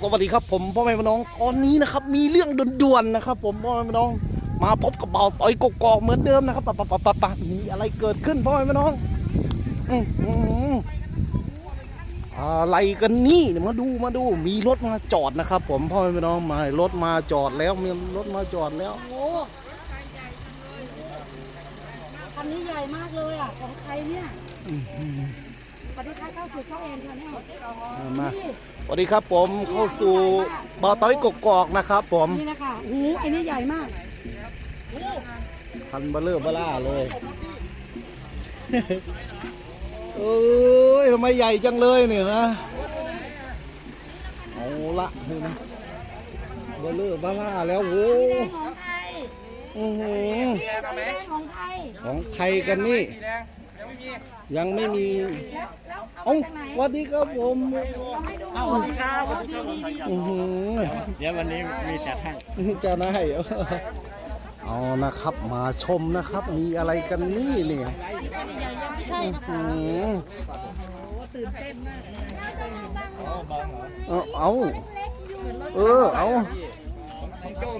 สวัสดีครับผมพ่อแม่พี่น้องตอนนี้นะครับ มีเรื่องด่วนๆนะครับ ผมพ่อแม่พี่น้อง มาพบกับเบาต่อยกกอกเหมือนเดิมนะครับปะปะปะปะปะมีอะไรเกิดขึ้นพ่อแม่พี่น้องอื้อหืออะไรกันนี่เนี่ยมาดูมาดู มีรถมาจอดนะครับ ผมพ่อแม่พี่น้องมารถมาจอดแล้วมีรถมาจอดแล้วโอ้คันนี้ใหญ่มากเลยอะของใครเนี่ย สวัสดีค่ะเข้าสู่ช่องเอ็นชาแนลมานี่สวัสดีครับผมเข้าสู่เบาต่อยกกอกนะครับ ผมนี่นะคะโอ้โหอันนี้ใหญ่มากพันเบลเลอร์เบล่าเลยเอ้ยทำไมใหญ่จังเลยเนี่ยนะเอาละนี่นะเบลเลอร์เบล่าแล้วโว้ของใครอื้อหือสีแดงของใครของใครกันนี่ ยังไม่มีแล้วเอาเอ้ามาจากไหนสวัสดีครับผมเอาให้ดูครับดีดีดีอื้อหือเดี๋ยววันนี้มีจัดให้นี่จะได้เอานะครับมาชมนะครับ มีอะไรกันนี่เนี่ยไม่ใช่นะคะอื้อหือตื่นเต้นมากเอาเอาเออเอาของโจ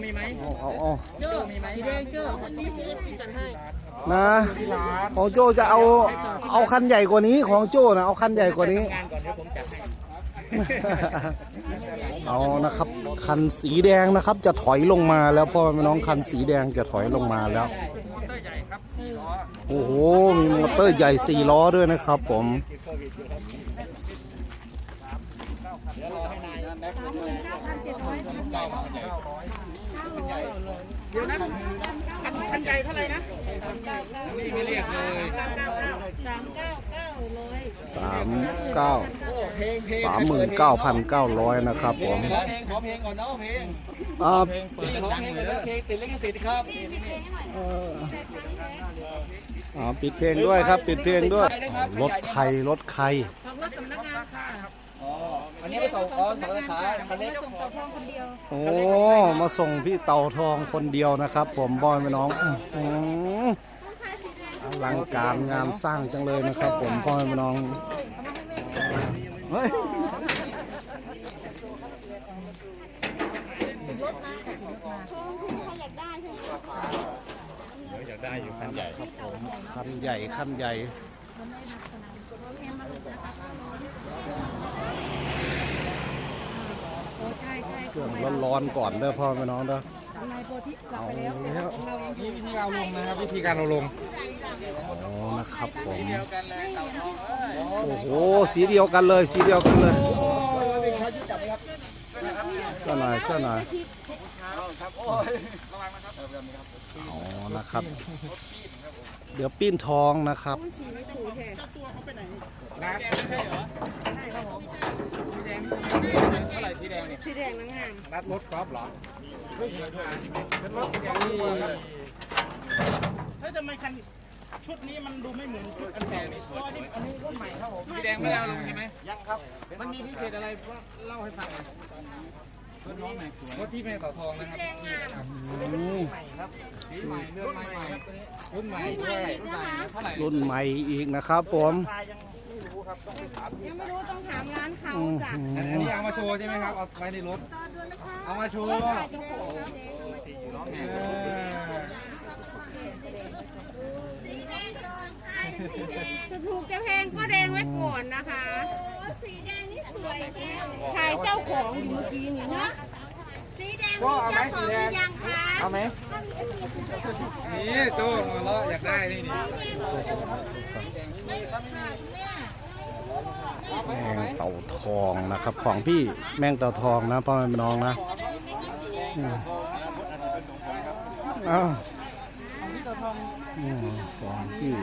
มีไหมเอาเอาเจอสีแดงเจอคนนี้คือสีจันให้นะของโจจะเอาเอาคันใหญ่กว่านี้ของโจนะเอาคันใหญ่กว่านี้งานก่อนเดี๋ยวผมจัดให้เอานะครับคันสีแดงนะครับจะถอยลงมาแล้วพ่อแม่น้องคันสีแดงจะถอยลงมาแล้วโอ้โหมีมอเตอร์ใหญ่สี่ล้อด้วยนะครับผม สามหมื่นเก้าพันเจ็ดร้อยคันใหญ่เท่าไหร่นะนี่ไม่เรียกเลยสามเก้าสามหมื่นเก้าพันเก้าร้อยนะครับผมเพลงขอเพลงก่อนเนาะเพลงอ่าเพลงเปิดขอเพลงก่อนนะเพลงติดลิขสิทธิ์ครับอ่าปิดเพลงด้วยครับ ปิดเพลงด้วยรถใครรถใครของรถสำนักงานค่ะ อ๋อ อันนี้ไปส่งอ๋อส่งสาขาคันนี้ส่งต่อทองคนเดียวโอ้มาส่งพี่เต่าทองคนเดียวนะครับ ผมบอยพี่น้องอื้อหืออลังการงานสร้างจังเลยนะครับ ผมพ่อแม่พี่น้องเฮ้ยอยากได้อยู่คันใหญ่ผมคันใหญ่คันใหญ่โอ้ ใช่ใช่เครื่องร้อนๆก่อนเด้อพ่อแม่น้องเด้อในโพธิกลับไปแล้วแต่ของเรายังนี่วิธีการลงนะครับวิธีการเราลงโอ้นะครับผมโอ้โหสีเดียวกันเลยสีเดียวกันเลยก็หน่อยก็หน่อยอ๋อนะครับ เดี๋ยวปิ้นทองนะครับนะใช่เหรอสีแดงเท่าไหร่สีแดงเนี่ยสีแดงนางงามรัดรถกอล์ฟเหรอเป็นรถสีแดงนี่เฮ้ยทำไมคันชุดนี้มันดูไม่เหมือนชุดอันแดเก่นี่อันนี้อันนี้รุ่นใหม่ครับผมสีแดงไม่เอาลงใช่ไหมยังครับ มันมีพิเศษอะไรเล่าให้ฟังหน่อย รถน้องแม็กสวยรถที่แม่ต่อทองนะครับสีใหม่เรื่องใหม่ใหม่รุ่นใหม่ด้วยรุ่นใหม่เท่าไหร่รุ่นใหม่อีกนะครับผมยังไม่รู้ต้องถามร้านเขาอื้อจ้ะหือันอนี้เอามาโชว์ใช่ไหมครับเอาไว้ในรถเอามาโชว์เออจะถูกจะแพงก็แดงไว้ก่อนนะคะ สีแดงนี่สวยถ่ายเจ้าของอยู่เมื่อกี้นี่นะสีแดงมีเจ้าของหรือยังคะเอาไหมนี่โจ้มาเลาะอยากได้นี่นี่แมงเต่าทองนะครับ ของพี่แมงเต่าทองนะพ่อแม่พี่น้องนะอืมอ้าว อืมของที่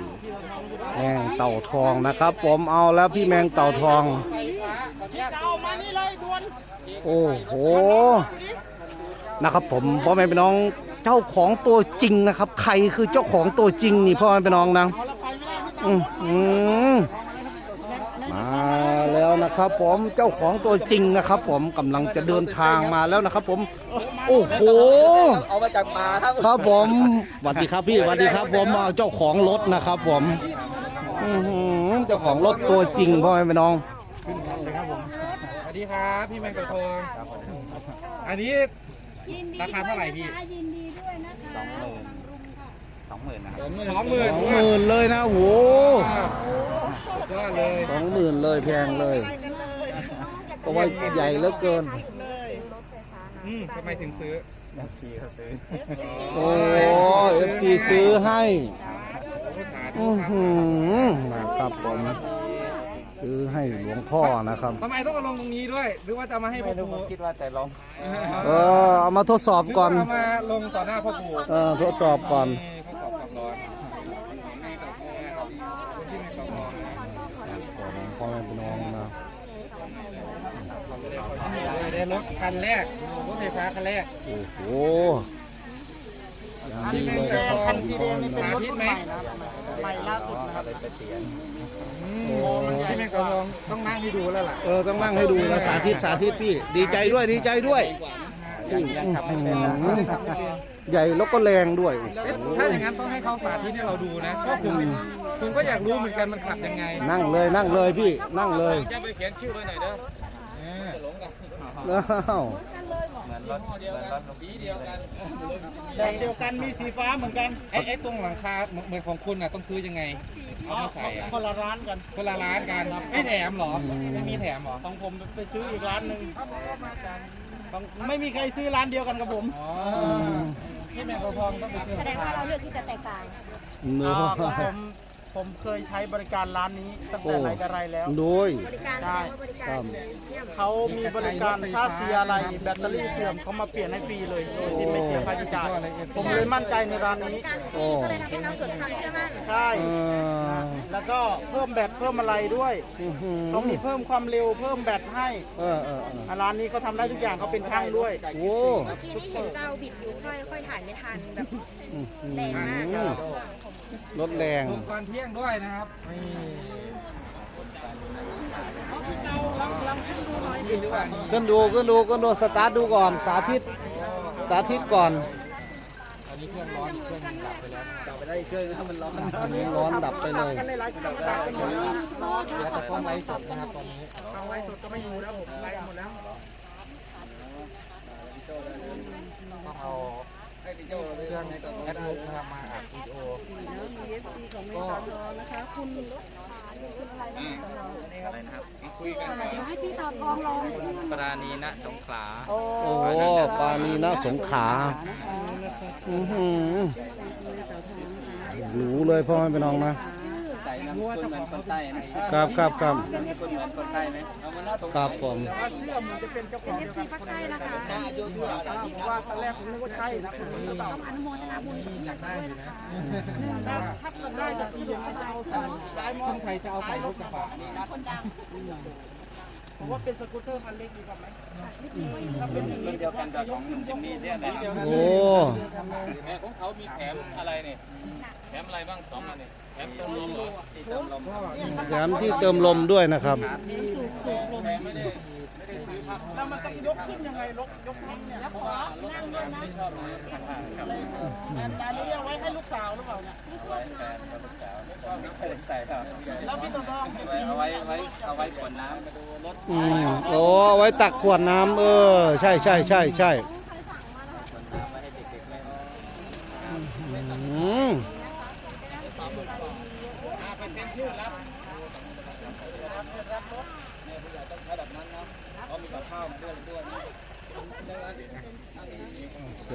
แมงเต่าทองนะครับ ผมเอาแล้วพี่แมงเต่าทอง โอ้โหนะครับผมพ่อแม่พี่น้องเจ้าของตัวจริงนะครับ ใครคือเจ้าของตัวจริงนี่พ่อแม่พี่น้องนะอืม นะครับ ผมเจ้าของตัวจริงนะครับ ผมกำลังจะเดินทางมาแล้วนะครับ ผม โอ้โหเอามาจากป่าครับครับผมสวัสดีครับพี่สวัสดีครับ ผมอ่าเจ้าของรถนะครับ ผมอื้อหือเจ้าของรถตัวจริงพ่อแม่พี่น้อง สวัสดีครับพี่แมงกะทองอันนี้ ยินดีราคาเท่าไหร่พี่ ด้วยนะคะยินดีด้วยนะคะสองหมื่นสองหมื่นเลยนะโอ้โหก็เลยสองหมื่นเลยแพงเลย เพราะว่าใหญ่เหลือเกินอืมทำไมถึงซื้อโอ้เอฟซีซื้อให้สาธุอื้อครับหือนะครับผมซื้อให้หลวงพ่อนะครับ ทำไมต้องเอาลงตรงนี้ด้วย หรือว่าจะมาให้พ่อปู่คิดว่าแต่ลงเออเอามาทดสอบก่อนเอามาลงต่อหน้าพ่อปู่เออทดสอบก่อน นี่เขาสอบความร้อนให้กับพ่อแม่ครับคนที่แมงกะทองนะ พ่อแม่พี่น้องนะ ได้ รถคันแรกรถไฟฟ้าคันแรกโอ้โหอย่างนี้เลยนะครับคันสีแดงนี่เป็นสารถธิตรุ่นไหมใหม่นะครับใหม่ล่าสุดนะครับพี่แมงกะทองต้องนั่งให้ดูแล้วล่ะเออต้องนั่งให้ดูนะสาธิตสาธิตพี่ ดีใจด้วยดีใจด้วยอื้อหือใหญ่แล้วก็แรงด้วยเอ๊ะถ้าอย่างนั้นต้องให้เขาสาธิตให้เราดูนะเพราะผมผมก็อยากรู้เหมือนกันมันขับยังไง นั่งเลยนั่งเลยพี่นั่งเลยจะไปเขียนชื่อไว้หน่อยเด้อ อ้าวแบบเดียวกันมีสีฟ้าเหมือนกันไอ้ไอ้ตรงหลังคาเหมือนเหมือนของคุณน่ะต้องซื้อยังไงเอามาใส่อะคนละร้านกันคนละร้านกันไม่แถมเหรอไม่มีแถมเหรอของผมไปซื้ออีกร้านหนึ่งของไม่มีใครซื้อร้านเดียวกันกับผมอ๋อพี่แมงกะทองต้องไปซื้อแสดงว่าเราเลือกที่จะแตกต่างเนื้ออ่าของผม ผมเคยใช้บริการร้านนี้ตั้งแต่ไหนแต่ไรแล้ว โดย บริการแสดงว่าบริการเขามีบริการถ้าเสียอะไรแบตเตอรี่เสื่อมเขามาเปลี่ยนให้ฟรีเลยโดยที่ไม่เสียค่าใช้จ่ายผมเลยมั่นใจในร้านนี้โอ้ก็เลยทำให้เราเกิดความเชื่อมั่นใช่เออแล้วก็เพิ่มแบตเพิ่มอะไรด้วยอื้อหือเขามีเพิ่มความเร็วเพิ่มแบตให้เออเออเอออะร้านนี้เขาทำได้ทุกอย่างเขาเป็นช่างด้วย โอ้เมื่อกี้นี่เห็นเจ้าบิดอยู่ค่อยค่อยถ่ายไม่ทันแบบอื้อหืแรงมากอรถแรงถูกก่อนเที่ยงด้วยนะครับนี่ขึ้นดูขึ้นดูขึ้นดูสตาร์ทดูก่อนสาธิตสาธิตก่อนอันนี้เครื่องร้อนเครื่องดับไปแล้วดับไปได้เครื่องถ้ามันร้อนอันนี้ร้อนดับไปเลยกันในไลฟ์สดกันหมดแล้วเหลือแต่กล้องไลฟ์สดนะครับตอนนี้เอาไลฟ์สดก็ไม่อยู่แล้วผมไลฟ์หมดแล้ว ต้องเอา เครื่องแอดบุ๊กนะครับมาอัดวิดีโอเดี๋ยวให้พี่ตาทองลองปราณีณสงขลาโอ้ปรานีนะสงขลาอือหือรู้เลยพ่อแม่พี่น้องนะ นะคนเหมือนคนใต้นะครับครับครับคนเหมือนคนใต้ไหมเอามาหน้าตรงครับผมเสื้อมันจะเป็นเจ้าของเดียวกันภาคใต้นะคะว่าตอนแรกผมนึกว่าใช่นะผมหรือเปล่าอนุโมทนาบุญอยากได้อยู่นะถ้าถ้าเกิดได้จะเอาใส่ย้ายมอคนไทยจะเอาใส่รถกระบะ ผมว่าเป็นสกูตเตอร์คันเล็กดีกว่าไหมเดียวกันกับของจิมมี่เนี่ยนะโอ้ของเขามีแถมอะไรเนี่ยแถมอะไรบ้างสองอันเนี่ยแถมเติมลมเหรอแถมที่เติมลมด้วยนะครับ แแล้วมันต้องยกขึ้นยังไงยกยกขึ้นเนี่ยขอนั่งด้วยนะอันนี้เอาไว้ให้ลูกสาวหรือเปล่าเนี่ยใส่ครับแล้วพี่ตัวทองเอาไว้ไว้เอาไว้ขวดน้ำอืมโอ้เอไว้ตักขวดน้ำเออ ใช่ใช่ใช่ใช่อืมเซ็นรับรถ เ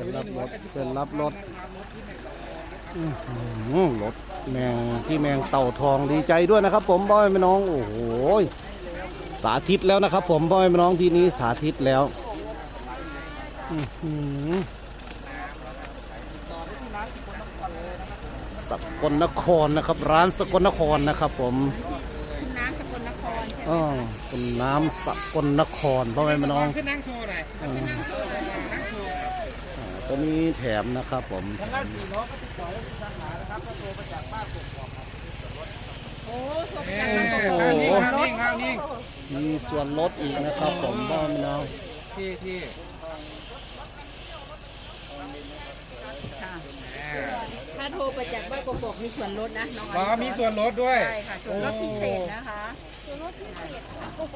ซ็นรับรถอื้อหือรถแมงที่แมงเต่าทองดีใจด้วยนะครับ ผมบอยแม่น้องโอ้โหสาธิตแล้วนะครับ ผมพ่อแม่พี่น้องที่นี้สาธิตแล้วสกลนครนะครับ ร้านสกลนครนะครับ ผม อ๋อเป็นน้ำสกลนครพ่อแม่พี่น้องขึ้นนั่งโชว์หน่อยตัวนี้แถมนะครับผมโอ้นิ่งครับนิ่งครับนิ่งมีส่วนลดอีกนะครับผมพ่อแม่พี่น้องที่ที่ถ้าโทรไปจากบ้านกกอกมีส่วนลดนะน้องอ๋อมีส่วนลดด้วย ใช่ค่ะส่วนลดพิเศษนะคะ เ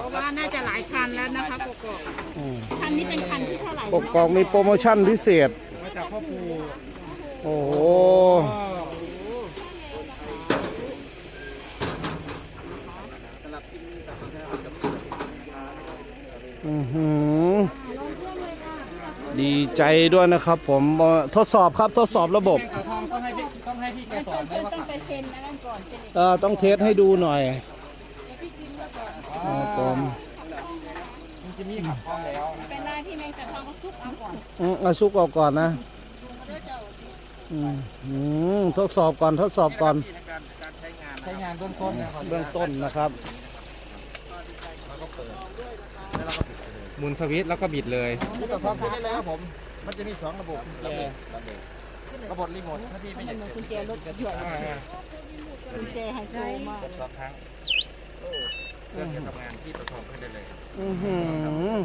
พราะว่าน่าจะหลายคันแล้วนะคะกกอกคันนี้เป็นคันที่เท่าไหร่ปกกองมีโปรโมชั่นพิเศษมาจากพ่อปู่โอ้โหอื้อหือดีใจด้วยนะครับ ผมเอ่อทดสอบครับทดสอบระบบแกะทองต้องให้พี่ต้องให้พี่แกสอนเลยว่าต้องไปเซ็นอันนั้นก่อนเซ็นเอ่อต้องเทสให้ดูหน่อย ครับผมมันจะมีขับทองแล้วเป็นไรที่แมงแต่ทองก็ซุกเอาก่อนอืมเอาซุกออกก่อนนะอืมอืมทดสอบก่อนทดสอบก่อนในการการใช้งานใช้งานเบื้องต้นนะเบื้องต้นนะครับ หมุนสวิตช์แล้วก็บิดเลย ที่ตรวจสอบได้แล้วผม มันจะมีสองระบบระบบระบบรีโมทถ้าพี่ไม่อยากจะกุญแจรถหย่อนอ่ากุญแจไฮโซมากตรวจสอบครั้ง เครื่องจะทำงานที่ตรวจสอบขึ้นได้เลยอือหือ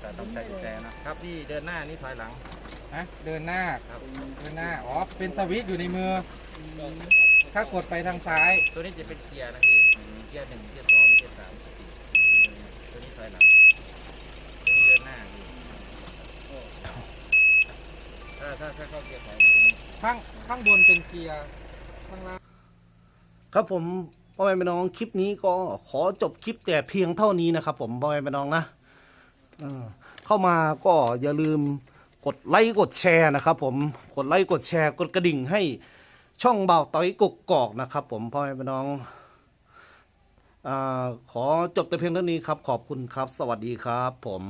แต่ต้องใช้กุญแจนะครับพี่เดินหน้านี่ถอยหลังฮะเดินหน้าครับเดินหน้าอ๋อเป็นสวิตช์อยู่ในมือ ถ้ากดไปทางซ้าย ตัวนี้จะเป็นเกียร์นะพี่เกียร์หนึ่งเกียร์สองเกียร์สามตัวนี้ถอยหลังตัวนี้เดินหน้าพี่ถ้าถ้าถ้าเข้าเกียร์ถอยมันจะมี ข้างข้างบนเป็นเกียร์ข้างล่าง ครับผม พ่อแม่พี่น้องคลิปนี้ก็ขอจบคลิปแต่เพียงเท่านี้นะครับ ผมพ่อแม่พี่น้องนะเข้ามาก็อย่าลืมกดไลค์กดแชร์นะครับผมกดไลค์กดแชร์กดกระดิ่งให้ช่องเบาต้อยกกอกนะครับ ผมพ่อแม่พี่น้องอขอจบแต่เพียงเท่านี้ครับ ขอบคุณครับ สวัสดีครับผม